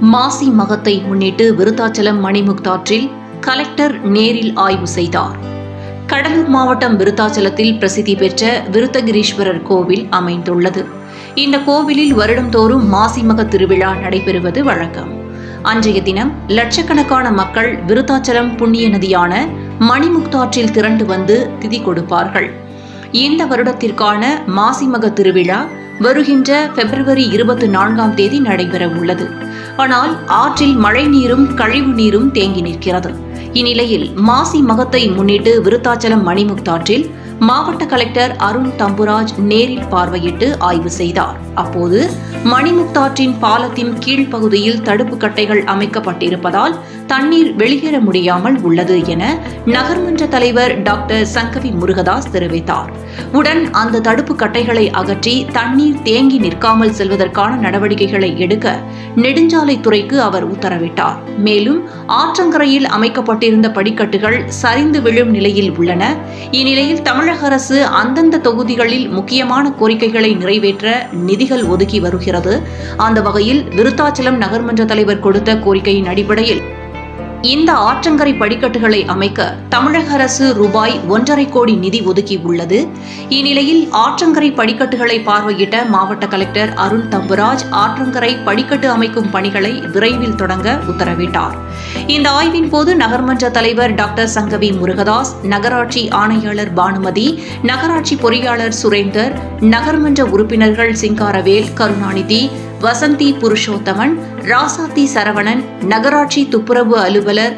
மாசி மகத்தை முன்னிட்டு விருத்தாச்சலம் மணிமுக்தாற்றில் கலெக்டர் நேரில் ஆய்வு செய்தார். கடலூர் மாவட்டம் விருத்தாச்சலத்தில் பிரசித்தி பெற்ற விருத்தகிரீஸ்வரர் கோவில் அமைந்துள்ளது. இந்த கோவிலில் வருடந்தோறும் மாசி மக திருவிழா நடைபெறுவது வழக்கம். அன்றைய தினம் லட்சக்கணக்கான மக்கள் விருத்தாச்சலம் புண்ணிய நதியான மணிமுக்தாற்றில் திரண்டு வந்து திதி கொடுப்பார்கள். இந்த வருடத்திற்கான மாசிமக திருவிழா வருகின்ற பிப்ரவரி இருபத்தி நான்காம் தேதி நடைபெற உள்ளது. ஆனால் ஆற்றில் மழை நீரும் கழிவு நீரும் தேங்கி நிற்கிறது. இந்நிலையில் மாசி மகத்தை முன்னிட்டு விருத்தாச்சலம் மணிமுக்தாற்றில் மாவட்ட கலெக்டர் அருண் தம்புராஜ் நேரில் பார்வையிட்டு ஆய்வு செய்தார். அப்போது மணிமுக்தாற்றின் பாலத்தின் கீழ்ப்பகுதியில் தடுப்பு கட்டைகள் அமைக்கப்பட்டிருப்பதால் தண்ணீர் வெளியேற முடியாமல் உள்ளது என நகர்மன்ற தலைவர் டாக்டர் சங்கவி முருகதாஸ் தெரிவித்தார். உடன் அந்த தடுப்பு கட்டைகளை அகற்றி தண்ணீர் தேங்கி நிற்காமல் செல்வதற்கான நடவடிக்கைகளை எடுக்க நெடுஞ்சாலைத்துறைக்கு அவர் உத்தரவிட்டார். மேலும் ஆற்றங்கரையில் அமைக்கப்பட்டிருந்த படிக்கட்டுகள் சரிந்து விழும் நிலையில் உள்ளன. இந்நிலையில் தமிழக அரசு அந்தந்த தொகுதிகளில் முக்கியமான கோரிக்கைகளை நிறைவேற்ற நிதிகள் ஒதுக்கி வருகிறது. அந்த வகையில் விருத்தாச்சலம் நகர்மன்ற தலைவர் கொடுத்த கோரிக்கையின் அடிப்படையில் இந்த ஆற்றங்கரை படிக்கட்டுகளை அமைக்க தமிழக அரசு ரூபாய் ஒன்றரை கோடி நிதி ஒதுக்கி உள்ளது இந்நிலையில் ஆற்றங்கரை படிக்கட்டுகளை பார்வையிட்ட மாவட்ட கலெக்டர் அருண் தம்புராஜ் ஆற்றங்கரை படிக்கட்டு அமைக்கும் பணிகளை விரைவில் தொடங்க உத்தரவிட்டார். இந்த ஆய்வின் போது நகர்மன்ற தலைவர் டாக்டர் சங்கவி முருகதாஸ் நகராட்சி ஆணையாளர் பானுமதி நகராட்சி பொறியாளர் சுரேந்தர் நகர்மன்ற உறுப்பினர்கள் சிங்காரவேல் கருணாநிதி வசந்தி புருஷோத்தமன் ராசாத்தி சரவணன் நகராட்சி துப்புரவு அலுவலர்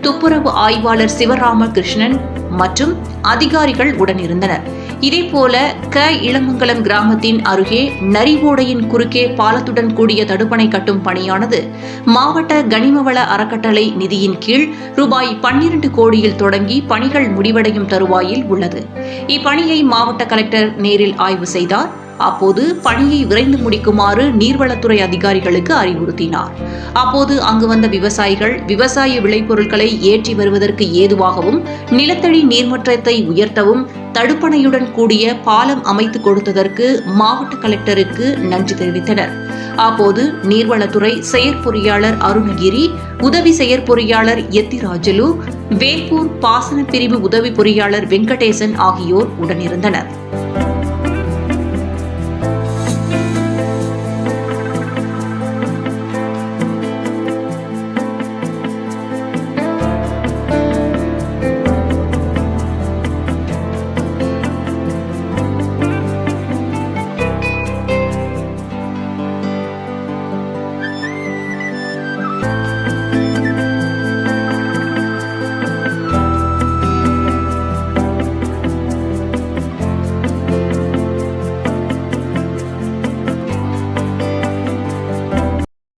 துப்புரவு ஆய்வாளர் சிவராமகிருஷ்ணன் மற்றும் அதிகாரிகள் உடனிருந்தனர். இதேபோல க. இளமங்கலம் கிராமத்தின் அருகே நரிவோடையின் குறுக்கே பாலத்துடன் கூடிய தடுப்பணை கட்டும் பணியானது மாவட்ட கனிமவள அறக்கட்டளை நிதியின் கீழ் ரூபாய் பன்னிரண்டு கோடியில் தொடங்கி பணிகள் முடிவடையும் தருவாயில் உள்ளது. இப்பணியை மாவட்ட கலெக்டர் நேரில் ஆய்வு செய்தார். அப்போது பணியை விரைந்து முடிக்குமாறு நீர்வளத்துறை அதிகாரிகளுக்கு அறிவுறுத்தினார். அப்போது அங்கு வந்த விவசாயிகள் விவசாய விளைபொருட்களை ஏற்றி வருவதற்கு ஏதுவாகவும் நிலத்தடி நீர்மற்றத்தை உயர்த்தவும் தடுப்பணையுடன் கூடிய பாலம் அமைத்து கொடுத்ததற்கு மாவட்ட கலெக்டருக்கு நன்றி தெரிவித்தனர். அப்போது நீர்வளத்துறை செயற்பொறியாளர் அருணகிரி உதவி செயற்பொறியாளர் எத்திராஜலு வேப்பூர் பாசன பிரிவு உதவி பொறியாளர் வெங்கடேசன் ஆகியோர் உடனிருந்தனர்.